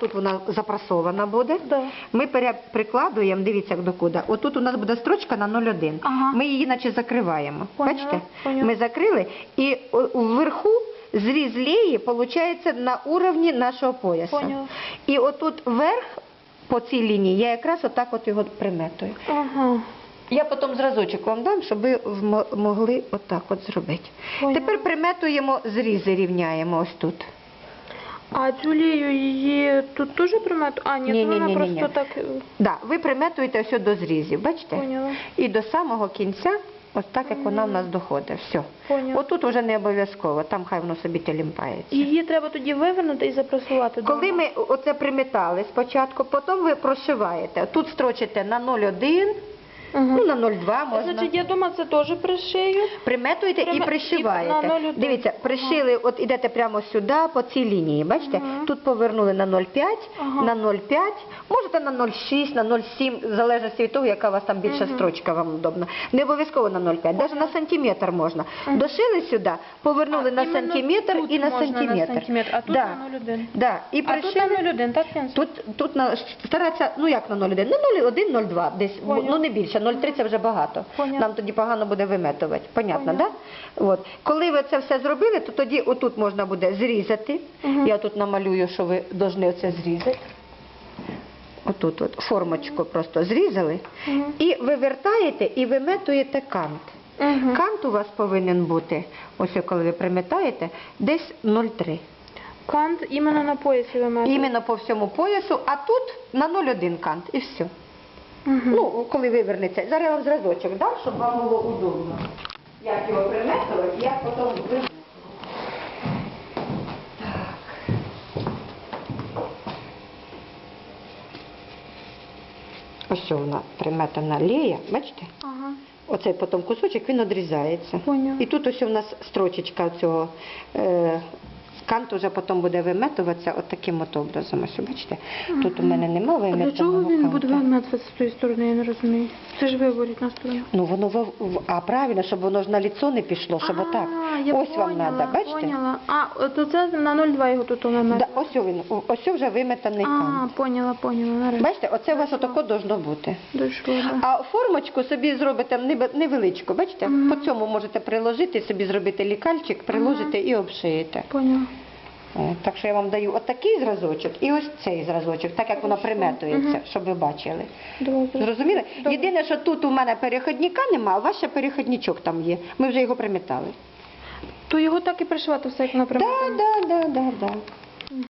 Тут вона запрасована буде. Да. Ми прикладуємо, дивіться як докуди. Отут у нас буде строчка на 0,1. Ага. Ми її наче закриваємо. Поняла, Бачите? поняла. Ми закрили і вверху зріз леї виходить на уровні нашого пояса. Поняла. І отут вверх по цій лінії я якраз отак от його приметую. Ага. Я потім зразочок вам дам, щоб ви могли отак от зробити. Поняла. Тепер приметуємо зрізи, рівняємо ось тут. А цю її тут теж примету? А, ні, Ні, то ні, вона ні, ні, просто ні. так. е, Да, ви приметуєте все до зрізів, бачите? Поняла. І до самого кінця, ось так як вона в нас доходить. Все. Поняла. Отут вже не обов'язково, там хай воно собі телімпається. Її треба тоді вивернути і запресувати. Коли дома. ми оце приметали спочатку, потім ви прошиваєте. Тут строчите на 0,1, Ага. ну на 0,2 можна. Значить, я дома це теж пришию. Приметуєте і пришиваєте. і на 0,1. Дивіться, пришили, от ідете прямо сюди, по цій лінії, бачите? Ага. Тут повернули на 0,5, Ага. на 0,5, можете на 0,6, на 0,7, в залежності від того, яка у вас там більша Мгм. строчка вам удобна. Не обов'язково на 0,5, навіть на сантиметр можна. Мгм. Дошили сюди, повернули А, на іменно сантиметр тут і на можна на сантиметр. сантиметр, а тут да. на 0,1. Да. І А тут пришили. на 0,1, так, Янс? Тут, тут на, старатися, ну як на 0,1, на 0,1, 0,2 десь, Поняла. ну не більше, 0,3 це вже багато. Поняла. Нам тоді погано буде виметувати. Понятно, Поняла. да? От. Коли ви це все зробили, то тоді отут можна буде зрізати. Мгм. Я тут намалюю, що ви повинні оце зрізати. Отут от формочку просто зрізали. Мгм. І вивертаєте і виметуєте кант. Мгм. Кант у вас повинен бути, ось коли ви приметаєте, десь 0,3. Кант іменно на поясі виметує. Іменно по всьому поясу, а тут на 0,1 кант і все. Ну, коли вивернеться. Зараз я вам зразочок дам, щоб вам було удобно. Як його приметувати, як потім вивернути. Ось що вона приметана лея, бачите? Ага. Оцей потім кусочок він одрізається. Поняла. І тут ось у нас строчечка цього е, кант уже потім буде виметуватися от таким от образом. Ось бачите? Тут у мене нема А виметаного для чого він буде виметуватися з тої сторони, я не розумію. Це ж виворіть на сторону. Ну воно в, а правильно, щоб воно ж на ліцо не пішло, щоб отак. А, я Ось вам поняла, треба, бачите? Поняла. А, то це на 0,2 його тут Да, виметує. ось він, ось вже виметаний А, кант. поняла, поняла, нарешті. Бачите, оце у вас отако должно бути. Дійшло, да. А формочку собі зробите небе- невеличку, бачите? По цьому можете приложити, собі зробити лікальчик, приложите і обшиєте. Поняла. О, Так що я вам даю отакий зразочок і ось цей зразочок, так як воно приметується, щоб ви бачили. Добре. Зрозуміли? Добре. Єдине, що тут у мене переходника нема, а у вас ще переходничок там є. Ми вже його приметали. То його так і пришивати все, як на Так, так, так, так, так.